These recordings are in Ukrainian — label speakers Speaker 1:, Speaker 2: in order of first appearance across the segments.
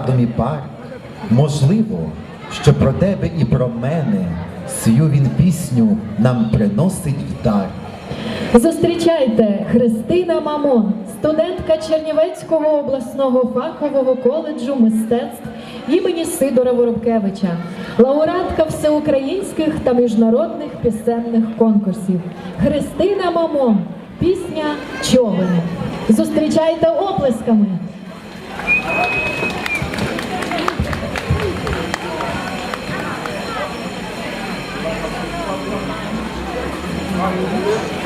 Speaker 1: Домі парк, можливо, що про тебе і про мене сію він пісню нам приносить в дар.
Speaker 2: Зустрічайте Христина Мамон, студентка Чернівецького обласного фахового коледжу мистецтв імені Сидора Воробкевича, лауреатка всеукраїнських та міжнародних пісенних конкурсів. Христина Мамон, пісня Човен. Зустрічайте оплесками.
Speaker 3: Маленький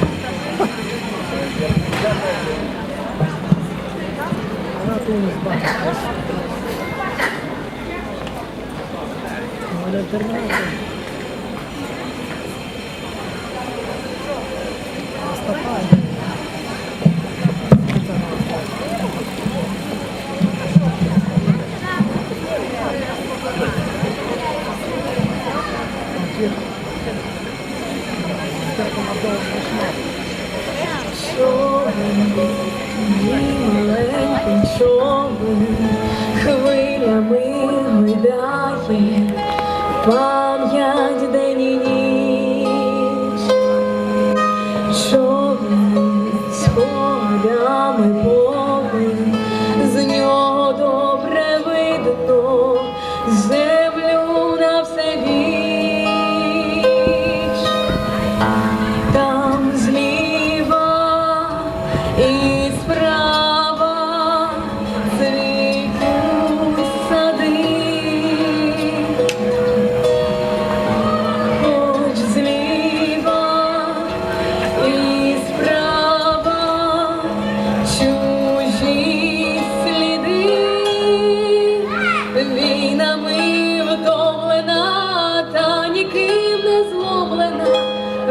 Speaker 3: човен хвилями гойдає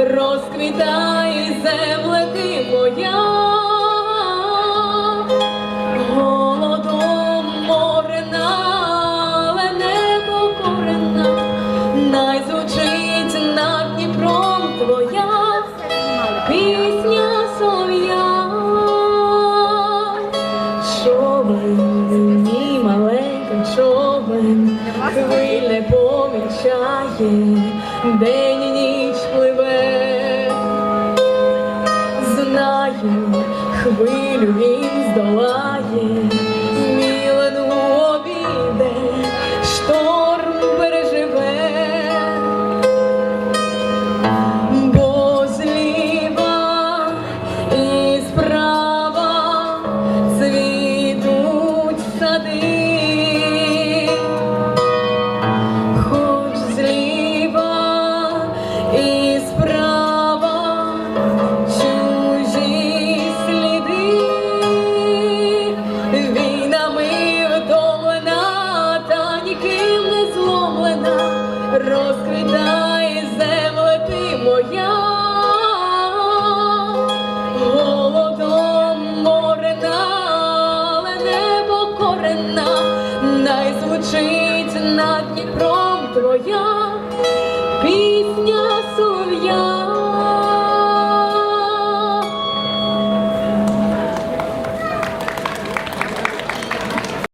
Speaker 3: розквітає земля ти моя. Голодом морена, але не покорена, най звучить над Дніпром твоя пісня солов'я. Човен, мій маленький човен, хвиле помічає, день і ніч хвилю він здолає, розквітай земле ти моя, голодом морена, але непокорена, найзвучить най звучить над Дніпром твоя. Пісня